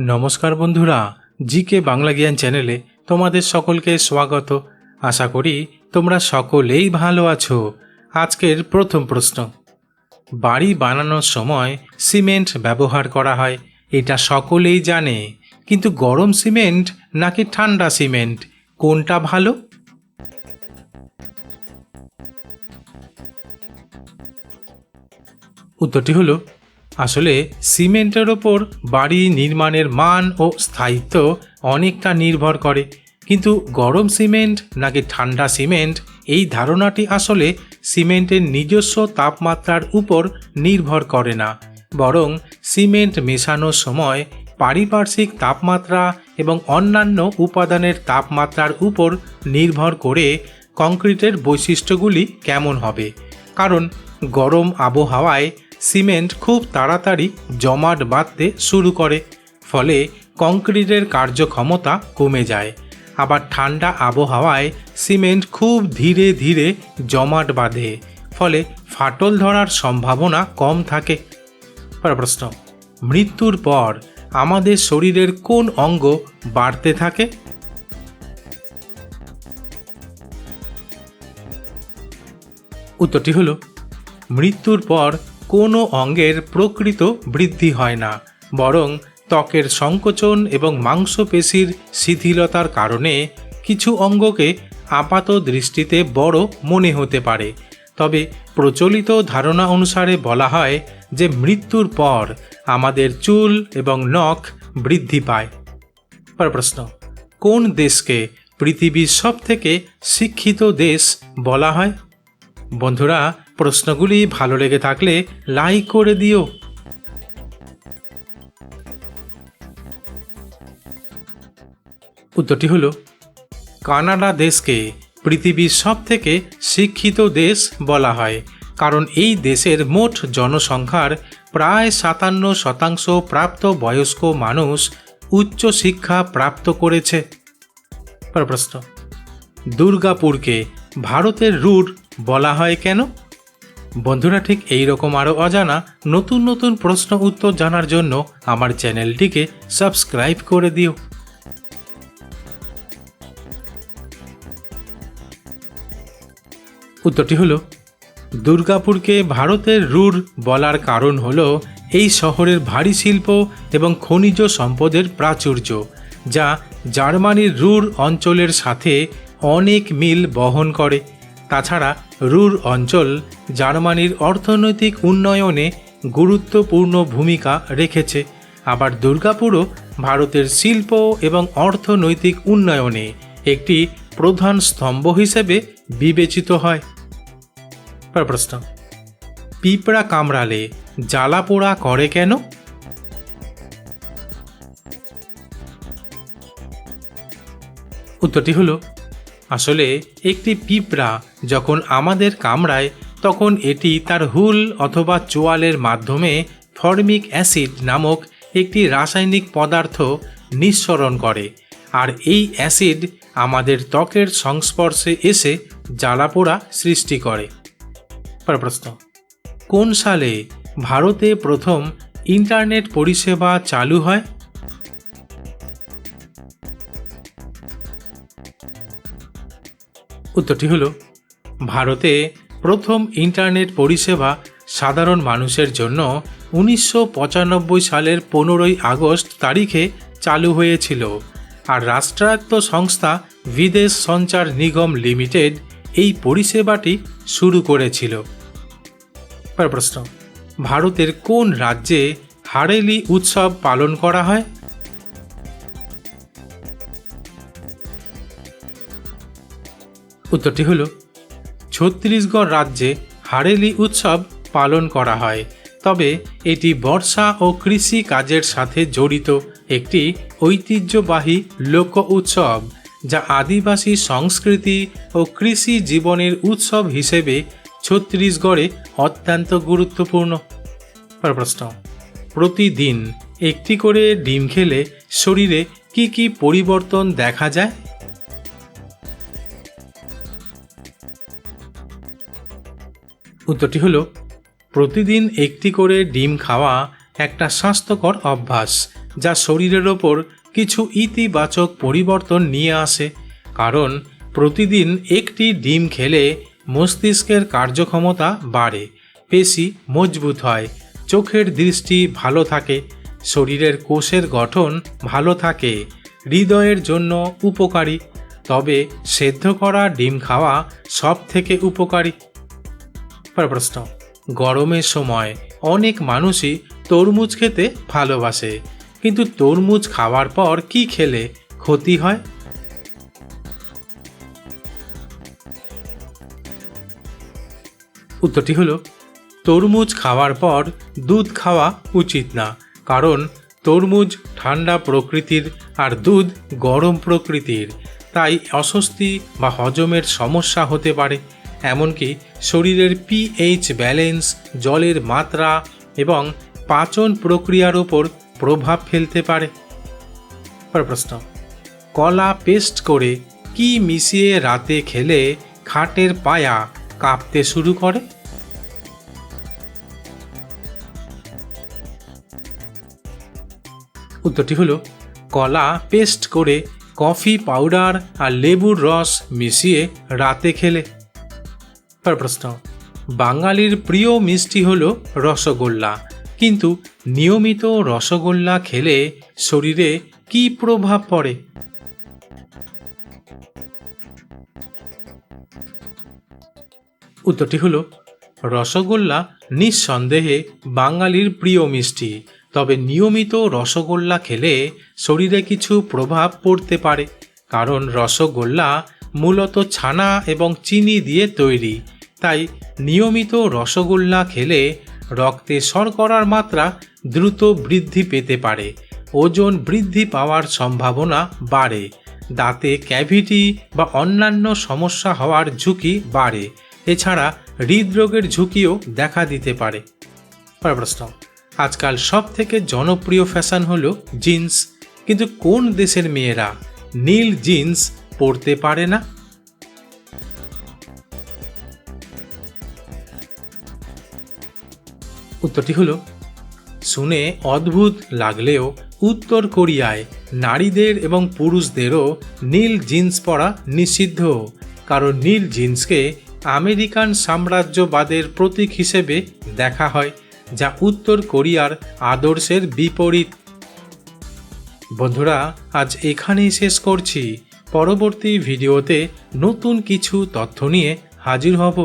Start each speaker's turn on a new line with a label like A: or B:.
A: নমস্কার বন্ধুরা, জিকে বাংলা জ্ঞান চ্যানেলে তোমাদের সকলকে স্বাগত। আশা করি তোমরা সকলেই ভালো আছো। আজকের প্রথম প্রশ্ন। বাড়ি বানানোর সময় সিমেন্ট ব্যবহার করা হয়, এটা সকলেই জানে। কিন্তু গরম সিমেন্ট নাকি ঠান্ডা সিমেন্ট, কোনটা ভালো? উত্তরটি হলো আসলে সিমেন্টের ওপর বাড়ি নির্মাণের মান ও স্থায়িত্ব অনেকটা নির্ভর করে। কিন্তু গরম সিমেন্ট নাকি ঠান্ডা সিমেন্ট, এই ধারণাটি আসলে সিমেন্টের নিজস্ব তাপমাত্রার উপর নির্ভর করে না। বরং সিমেন্ট মেশানোর সময় পারিপার্শ্বিক তাপমাত্রা এবং অন্যান্য উপাদানের তাপমাত্রার উপর নির্ভর করে কংক্রিটের বৈশিষ্ট্যগুলি কেমন হবে। কারণ গরম আবহাওয়ায় সিমেন্ট খুব তাড়াতাড়ি জমাট বাঁধতে শুরু করে, ফলে কংক্রিটের কার্যক্ষমতা কমে যায়। আবার ঠান্ডা আবহাওয়ায় সিমেন্ট খুব ধীরে ধীরে জমাট বাঁধে, ফলে ফাটল ধরার সম্ভাবনা কম থাকে। প্রশ্ন, মৃত্যুর পর আমাদের শরীরের কোন অঙ্গ বাড়তে থাকে? উত্তরটি হলো, মৃত্যুর পর কোনো অঙ্গের প্রকৃত বৃদ্ধি হয় না, বরং ত্বকের সংকোচন এবং মাংসপেশির শিথিলতার কারণে কিছু অঙ্গকে আপাত দৃষ্টিতে বড় মনে হতে পারে। তবে প্রচলিত ধারণা অনুসারে বলা হয় যে মৃত্যুর পর আমাদের চুল এবং নখ বৃদ্ধি পায়। পর প্রশ্ন, কোন দেশকে পৃথিবীর সবথেকে শিক্ষিত দেশ বলা হয়? বন্ধুরা প্রশ্নগুলি ভালো লেগে থাকলে লাইক করে দিও। উত্তরটি হলো, কানাডা দেশকে পৃথিবীর সবথেকে শিক্ষিত দেশ বলা হয়, কারণ এই দেশের মোট জনসংখ্যার প্রায় সাতান্ন শতাংশ প্রাপ্ত বয়স্ক মানুষ উচ্চ শিক্ষা প্রাপ্ত করেছে। প্রশ্ন, দুর্গাপুরকে ভারতের রুট বলা হয় কেন? বন্ধুরা ঠিক এই রকম আরও অজানা নতুন নতুন প্রশ্ন উত্তর জানার জন্য আমার চ্যানেলটিকে সাবস্ক্রাইব করে দিও। উত্তরটি হলো, দুর্গাপুরকে ভারতের রুর বলার কারণ হলো এই শহরের ভারী শিল্প এবং খনিজ সম্পদের প্রাচুর্য, যা জার্মানির রুর অঞ্চলের সাথে অনেক মিল বহন করে। তাছাড়া রুর অঞ্চল জার্মানির অর্থনৈতিক উন্নয়নে গুরুত্বপূর্ণ ভূমিকা রেখেছে। আবার দুর্গাপুরও ভারতের শিল্প এবং অর্থনৈতিক উন্নয়নে একটি প্রধান স্তম্ভ হিসেবে বিবেচিত হয়। প্রশ্ন, পিঁপড়া কামড়ালে জ্বালা পোড়া করে কেন? উত্তরটি হলো আসলে একটি পিঁপড়া যখন আমাদের কামড়ায়, তখন এটি তার হুল অথবা চোয়ালের মাধ্যমে ফর্মিক অ্যাসিড নামক একটি রাসায়নিক পদার্থ নিঃসরণ করে। আর এই অ্যাসিড আমাদের ত্বকের সংস্পর্শে এসে জ্বালাপোড়া সৃষ্টি করে। প্রশ্ন, কোন সালে ভারতে প্রথম ইন্টারনেট পরিষেবা চালু হয়? উত্তরটি হলো, ভারতে প্রথম ইন্টারনেট পরিষেবা সাধারণ মানুষের জন্য উনিশশো পঁচানব্বই সালের পনেরোই আগস্ট তারিখে চালু হয়েছিল আর রাষ্ট্রায়ত্ত সংস্থা বিদেশ সঞ্চার নিগম লিমিটেড এই পরিষেবাটি শুরু করেছিল। প্রশ্ন, ভারতের কোন রাজ্যে হারেলি উৎসব পালন করা হয়? উত্তরটি হল, ছত্তিশগড় রাজ্যে হারেলি উৎসব পালন করা হয়, তবে এটি বর্ষা ও কৃষি কাজের সাথে জড়িত একটি ঐতিহ্যবাহী লোক উৎসব, যা আদিবাসী সংস্কৃতি ও কৃষি জীবনের উৎসব হিসেবে ছত্তিশগড়ে অত্যন্ত গুরুত্বপূর্ণ। প্রশ্ন, প্রতিদিন একটি করে ডিম খেলে শরীরে কি কি পরিবর্তন দেখা যায়? উত্তরটি হলো, প্রতিদিন একটি করে ডিম খাওয়া একটা স্বাস্থ্যকর অভ্যাস, যা শরীরের ওপর কিছু ইতিবাচক পরিবর্তন নিয়ে আসে। কারণ, প্রতিদিন একটি ডিম খেলে মস্তিষ্কের কার্যক্ষমতা বাড়ে, পেশি মজবুত হয়, চোখের দৃষ্টি ভালো থাকে, শরীরের কোষের গঠন ভালো থাকে, হৃদয়ের জন্য উপকারী। তবে সেদ্ধ করা ডিম খাওয়া সব থেকে উপকারী। পরের প্রশ্ন গরমের সময় অনেক মানুষই তরমুজ খেতে ভালোবাসে। কিন্তু তরমুজ খাওয়ার পর কি খেলে ক্ষতি হয়? উত্তরটি হলো, তরমুজ খাওয়ার পর দুধ খাওয়া উচিত না। কারণ তরমুজ ঠান্ডা প্রকৃতির আর দুধ গরম প্রকৃতির। তাই অস্বস্তি বা হজমের সমস্যা হতে পারে। এমনকি শরীরের পিএইচ ব্যালেন্স জলের মাত্রা এবং পাচন প্রক্রিয়ার ওপর প্রভাব ফেলতে পারে। প্রশ্ন, কলা পেস্ট করে কি মিশিয়ে রাতে খেলে খাটের পায়া কাঁপতে শুরু করে? উত্তরটি হলো, কলা পেস্ট করে কফি পাউডার আর লেবুর রস মিশিয়ে রাতে খেলে। পরের প্রশ্ন। বাঙালির প্রিয় মিষ্টি হলো রসগোল্লা। কিন্তু নিয়মিত রসগোল্লা খেলে শরীরে কি প্রভাব পড়ে? উত্তরটি হলো, রসগোল্লা নিঃসন্দেহে বাঙালির প্রিয় মিষ্টি। তবে নিয়মিত রসগোল্লা খেলে শরীরে কিছু প্রভাব পড়তে পারে। কারণ রসগোল্লা মূলত ছানা এবং চিনি দিয়ে তৈরি। তাই নিয়মিত রসগোল্লা খেলে রক্তে শর্করার মাত্রা দ্রুত বৃদ্ধি পেতে পারে। ওজন বৃদ্ধি পাওয়ার সম্ভাবনা বাড়ে। দাঁতে ক্যাভিটি বা অন্যান্য সমস্যা হওয়ার ঝুঁকি বাড়ে। এছাড়া হৃদরোগের ঝুঁকিও দেখা দিতে পারে। প্রশ্ন। আজকাল সব থেকে জনপ্রিয় ফ্যাশন হলো জিন্স। কিন্তু কোন দেশের মেয়েরা নীল জিন্স পরতে পারে না? উত্তরটি হলো, শুনে অদ্ভুত লাগলেও উত্তর কোরিয়ায় নারীদের এবং পুরুষদেরও নীল জিন্স পরা নিষিদ্ধ। কারণ নীল জিন্সকে আমেরিকান সাম্রাজ্যবাদের প্রতীক হিসেবে দেখা হয়, যা উত্তর কোরিয়ার আদর্শের বিপরীত। বন্ধুরা, আজ এখানেই শেষ করছি। পরবর্তী ভিডিওতে নতুন কিছু তথ্য নিয়ে হাজির হব।